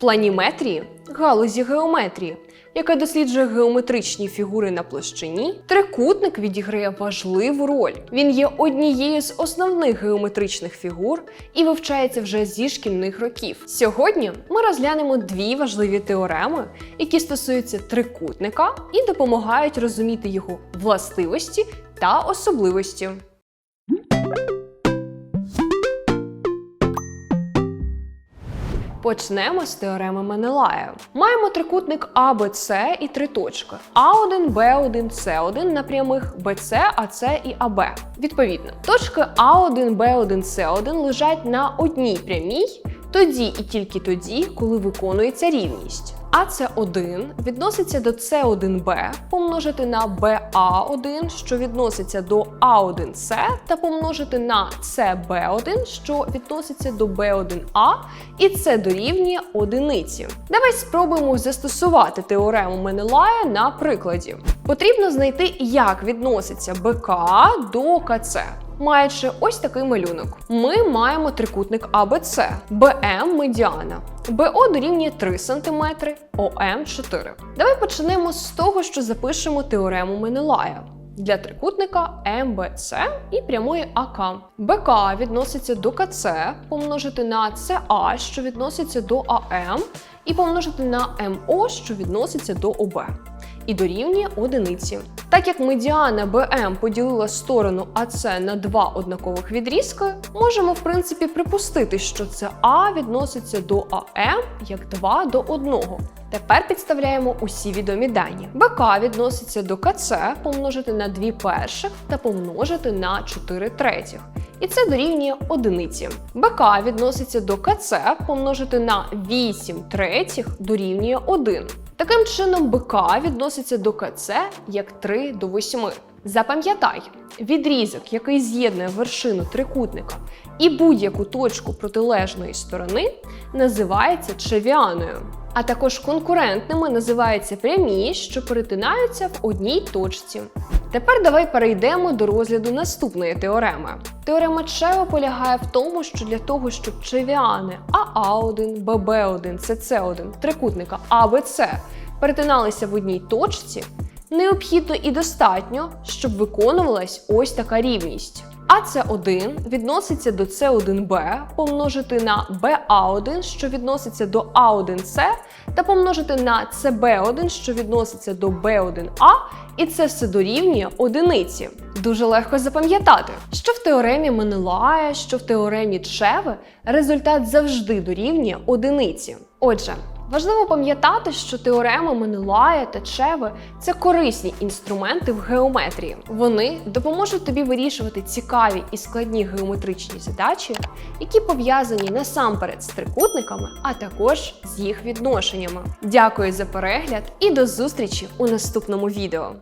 планіметрії галузі геометрії, яка досліджує геометричні фігури на площині, трикутник відіграє важливу роль. Він є однією з основних геометричних фігур і вивчається вже зі шкільних років. Сьогодні ми розглянемо дві важливі теореми, які стосуються трикутника і допомагають розуміти його властивості та особливості. Почнемо з теореми Менелая. Маємо трикутник АБЦ і три точки А1, Б1, С1 на прямих БЦ, АЦ і АБ. Відповідно, точки А1, Б1, С1 лежать на одній прямій тоді і тільки тоді, коли виконується рівність. АЦ1 відноситься до С1Б помножити на БА1, що відноситься до А1С, та помножити на СБ1, що відноситься до Б1А, і це дорівнює одиниці. Давай спробуємо застосувати теорему Менелая на прикладі. Потрібно знайти, як відноситься БК до КЦ. Маючи ось такий малюнок, ми маємо трикутник АБЦ, БМ медіана, БО дорівнює 3 см, ОМ 4. Давай почнемо з того, що запишемо теорему Менелая. Для трикутника МБЦ і прямої АК. БК відноситься до КЦ, помножити на СА, що відноситься до АМ, і помножити на МО, що відноситься до ОБ. І дорівнює одиниці. Так як медіана БМ поділила сторону АЦ на два однакових відрізки, можемо в принципі припустити, що це А відноситься до АМ як 2 до 1. Тепер підставляємо усі відомі дані. БК відноситься до КЦ помножити на 2 перших та помножити на 4 третіх. І це дорівнює одиниці. БК відноситься до КЦ помножити на 8 третіх дорівнює 1. Таким чином, БК відноситься до КЦ як 3 до 8. Запам'ятай, відрізок, який з'єднує вершину трикутника і будь-яку точку протилежної сторони, називається чевіаною. А також конкурентними називаються прямі, що перетинаються в одній точці. Тепер давай перейдемо до розгляду наступної теореми. Теорема Чева полягає в тому, що для того, щоб чевіани АА1, ББ1, СЦ1 трикутника АБЦ перетиналися в одній точці, необхідно і достатньо, щоб виконувалась ось така рівність. АЦ1 відноситься до С1Б помножити на БА1, що відноситься до А1С, та помножити на СБ1, що відноситься до Б1А, і це все дорівнює одиниці. Дуже легко запам'ятати, що в теоремі Менелая, що в теоремі Чеви результат завжди дорівнює одиниці. Отже, Важливо пам'ятати, що теорема Менелая та Чеви це корисні інструменти в геометрії. Вони допоможуть тобі вирішувати цікаві і складні геометричні задачі, які пов'язані насамперед з трикутниками, а також з їх відношеннями. Дякую за перегляд і до зустрічі у наступному відео.